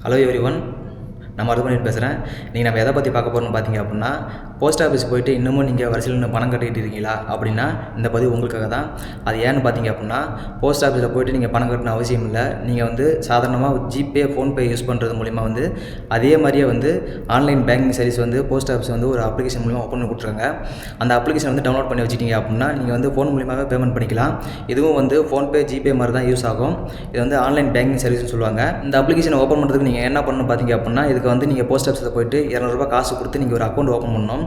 Hello every one நான் மருதுமணி பேசுகிறேன் நீங்கள் நம்ம எதை பற்றி பார்க்க போகிறோம்னு பார்த்தீங்க அப்படின்னா போஸ்ட் ஆஃபீஸ் போயிட்டு இன்னமும் நீங்கள் வரிசையில் இன்னும் பணம் கட்டிகிட்டு இருக்கீங்களா? அப்படின்னா இந்த பதிவு உங்களுக்காக தான். அது ஏன்னு பார்த்தீங்க அப்படின்னா போஸ்ட் ஆஃபீஸில் போயிட்டு நீங்கள் பணம் கட்டணும் அவசியம் இல்லை. நீங்கள் வந்து சாதாரணமாக ஜிபே ஃபோன்பே யூஸ் பண்ணுறது மூலிமா வந்து அதே மாதிரியே வந்து ஆன்லைன் பேங்கிங் சர்வீஸ் வந்து போஸ்ட் ஆஃபீஸ் வந்து ஒரு அப்ளிகேஷன் மூலிமா ஓப்பன் பண்ணி கொடுத்துருங்க. அந்த அப்ளிகேஷன் வந்து டவுன்லோட் பண்ணி வச்சிட்டீங்க அப்படின்னா நீங்கள் வந்து ஃபோன் மூலியமாகவே பேமெண்ட் பண்ணிக்கலாம். இதுவும் வந்து ஃபோன்பே ஜிபே மாதிரி தான் யூஸ் ஆகும். இது வந்து ஆன்லைன் பேங்கிங் சர்வீஸ்னு சொல்லுவாங்க. இந்த அப்ளிகேஷனை ஓப்பன் பண்ணுறதுக்கு நீங்கள் என்ன பண்ணணும் பார்த்தீங்க அப்படின்னா இதுக்கு வந்து நீங்கள் போஸ்ட் ஆஃபீஸில் போயிட்டு இரநூறுபா காசு கொடுத்து நீங்கள் ஒரு அக்கௌண்ட் ஓப்பன் பண்ணணும்.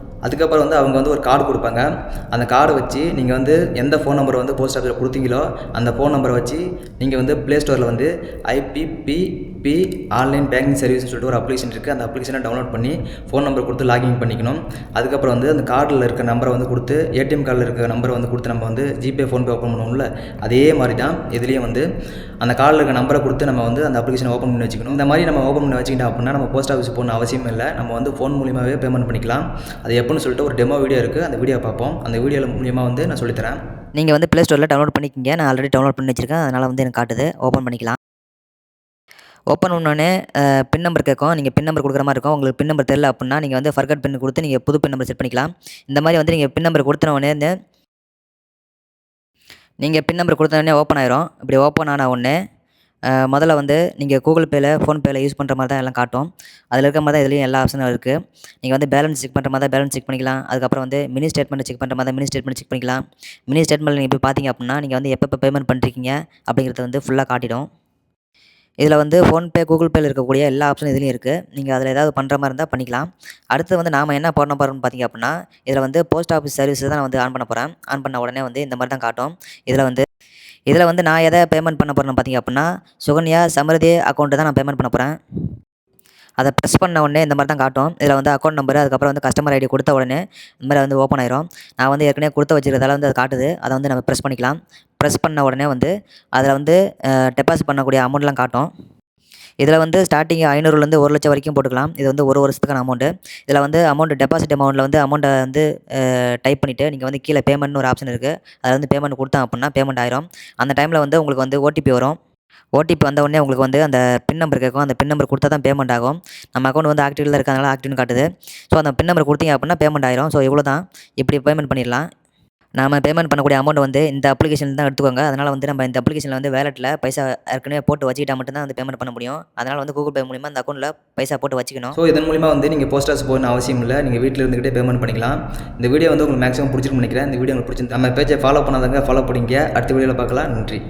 அதுக்கப்புறம் வந்து அவங்க வந்து ஒரு கார்டு கொடுப்பாங்க. அந்த கார்டை வச்சு நீங்கள் வந்து எந்த ஃபோன் நம்பரை வந்து போஸ்ட் ஆஃபீஸில் கொடுத்தீங்களோ அந்த ஃபோன் நம்பரை வச்சு நீங்கள் வந்து ப்ளே ஸ்டோரில் வந்து ஐபிபிபி ஆன்லைன் பேங்கிங் சர்வீஸ்னு சொல்லிட்டு ஒரு அப்ளிகேஷன் இருக்குது அந்த அப்ளிகேஷனை டவுன்லோட் பண்ணி ஃபோன் நம்பர் கொடுத்து லாகின் பண்ணிக்கணும். அதுக்கப்புறம் வந்து அந்த கார்டில் இருக்க நம்பரை வந்து கொடுத்து ஏடிஎம் கார்டில் இருக்க நம்பரை வந்து கொடுத்து நம்ம வந்து ஜிபே ஃபோன்பே ஓப்பன் பண்ணுவோம்ல அதே மாதிரி தான் இதுலேயும் வந்து அந்த கார்டில் இருக்க நம்பரை கொடுத்து நம்ம வந்து அந்த அப்ளிகேஷனை ஓப்பன் பண்ணி வச்சுக்கணும். இந்த மாதிரி நம்ம ஓப்பன் பண்ணி வச்சுக்கிட்டோம் அப்படின்னா நம்ம போஸ்ட் ஆஃபீஸ் போகணும் அவசியம் இல்லை. நம்ம வந்து ஃபோன் மூலியமாகவே பேமெண்ட் பண்ணிக்கலாம். அது எப்படின்னு சொல்லிட்டு ஒரு டெமோ வீடியோ இருக்குது அந்த வீடியோ பார்ப்போம். அந்த வீடியோவில் மூலியமாக வந்து நான் சொல்லித்தரேன். நீங்கள் வந்து ப்ளே ஸ்டோரில் டவுன்லோட் பண்ணிக்கிங்க. நான் ஆல்ரெடி டவுன்லோட் பண்ணி வச்சுருக்கேன். அதனால் வந்து எனக்கு காட்டுது. ஓப்பன் பண்ணிக்கலாம். ஓப்பன் பண்ணோடனே பின் நம்பர் கேட்கும். நீங்கள் பின் நம்பர் கொடுக்குற மாதிரி இருக்கும். உங்களுக்கு பின் நம்பர் தெரியல அப்படின்னா நீங்கள் வந்து ஃபர்கட் பின் கொடுத்து நீங்கள் புது பின் நம்பர் செட் பண்ணிக்கலாம். இந்த மாதிரி வந்து நீங்கள் பின் நம்பர் கொடுத்த உடனே நீங்கள் பின் நம்பர் கொடுத்த உடனே ஓப்பன் ஆயிரும். இப்படி ஓப்பன் ஆன உடனே முதல்ல வந்து நீங்கள் கூகுள் பேயில் ஃபோன்பேயில் யூஸ் பண்ணுற மாதிரி தான் எல்லாம் காட்டும். அதில் இருக்க மாதிரி தான் இதுலேயும் எல்லா ஆப்ஷனும் இருக்குது நீங்கள் வந்து பேலன்ஸ் செக் பண்ணுற மாதிரி தான் பேலன்ஸ் செக் பண்ணிக்கலாம். அதுக்கப்புறம் வந்து மினி ஸ்டேட்மெண்ட் செக் பண்ணுற மாதிரி தான் மினி ஸ்டேட்மெண்ட் செக் பண்ணிக்கலாம். மினி ஸ்டேட்மெண்ட் நீங்கள் போய் பார்த்தீங்க அப்படின்னா நீங்கள் வந்து எப்போ பேமெண்ட் பண்ணுறீங்க அப்படிங்கிறத வந்து ஃபுல்லாக காட்டிடும். இதில் வந்து ஃபோன்பே கூகுள் பேயில் இருக்கக்கூடிய எல்லா ஆப்ஷனும் இதுலேயும் இருக்குது நீங்கள் அதில் ஏதாவது பண்ணுற மாதிரி இருந்தால் பண்ணிக்கலாம். அடுத்து வந்து நாம் என்ன பண்ண போகிறோம்னு பார்த்தீங்க அப்படின்னா இதில் வந்து போஸ்ட் ஆஃபீஸ் சர்வீஸ் தான் நான் வந்து ஆன் பண்ண போகிறேன் ஆன் பண்ண உடனே வந்து இந்த மாதிரி தான் காட்டும். இதில் வந்து இதில் வந்து நான் எதை பேமெண்ட் பண்ண போகிறேன்னு பார்த்தீங்க அப்படின்னா சுகன்யா சமருதி அக்கௌண்ட்டு தான் நான் பேமெண்ட் பண்ண போகிறேன் அதை ப்ரெஸ் பண்ண உடனே இந்த மாதிரி தான் காட்டும். இதில் வந்து அக்கௌண்ட் நம்பர் அதுக்கப்புறம் வந்து கஸ்டமர் ஐடி கொடுத்த உடனே இந்த மாதிரி வந்து ஓப்பன் ஆயிரும். நான் வந்து ஏற்கனவே கொடுத்து வச்சிருக்கிறதால வந்து அது காட்டுது. அதை வந்து நம்ம ப்ரெஸ் பண்ணிக்கலாம். ப்ரெஸ் பண்ண உடனே வந்து அதில் வந்து டெபாசிட் பண்ணக்கூடிய அமௌண்ட்லாம் காட்டும். இதில் வந்து ஸ்டார்டிங் ஐநூறுலேருந்து ஒரு லட்சம் வரைக்கும் போட்டுக்கலாம். இது வந்து ஒரு வருஷத்துக்கான அமௌண்ட்டு இதில் வந்து அமௌண்ட் டெபாசிட் அமௌண்ட்டில் வந்து அமௌண்ட்டை வந்து டைப் பண்ணிவிட்டு நீங்கள் வந்து கீழே பேமெண்ட்னு ஒரு ஆப்ஷன் இருக்குது அதில் வந்து பேமெண்ட் கொடுத்தா அப்படின்னா பேமெண்ட் ஆயிரும். அந்த டைமில் வந்து உங்களுக்கு வந்து ஓடிபி வரும். ஓடிபி வந்த உடனே உங்களுக்கு வந்து அந்த பின் நம்பர் கேட்கும். அந்த பின் நம்பர் கொடுத்தா தான் பேமெண்ட் ஆகும். நம்ம அக்கௌண்ட் வந்து ஆக்டிவில் இருக்கிறதுனால ஆக்டிவ்னு காட்டுது. ஸோ அந்த பின் நம்பர் கொடுத்தீங்க அப்படின்னா பேமெண்ட் ஆயிரும். ஸோ இவ்வளோ தான் இப்படி பேமெண்ட் பண்ணிடலாம். நாம பேமெண்ட் பண்ணக்கூடிய அமௌண்ட் வந்து இந்த அப்ளிகேஷன் தான் எடுத்துக்கோங்க. அதனால் வந்து நம்ம இந்த அப்ளிகேஷனில் வந்து வேலெட்டில் பைசா ஏற்கனவே போட்டு வச்சுக்கிட்டா மட்டும்தான் வந்து பேமெண்ட் பண்ண முடியும். அதனால் வந்து கூகுள் பே மூலிமா அந்த அக்கௌண்ட்டில் பைசா போட்டு வச்சுக்கணும். ஸோ இதன் மூலிமா வந்து நீங்கள் போஸ்ட் ஆஃபீஸ் போகணும் அவசியம் இல்லை. நீங்கள் வீட்டில் இருந்துக்கிட்டே பேமெண்ட் பண்ணிக்கலாம். இந்த வீடியோ வந்து உங்களுக்கு மேக்ஸிமம் பிடிச்சிருக்கும் நினைக்கிறேன். இந்த வீடியோ உங்களுக்கு பிடிச்சிருந்து நம்ம பேஜை ஃபாலோ பண்ணாதவங்க ஃபாலோ பண்ணிங்க அடுத்த வீடியோவில் பார்க்கலாம். நன்றி.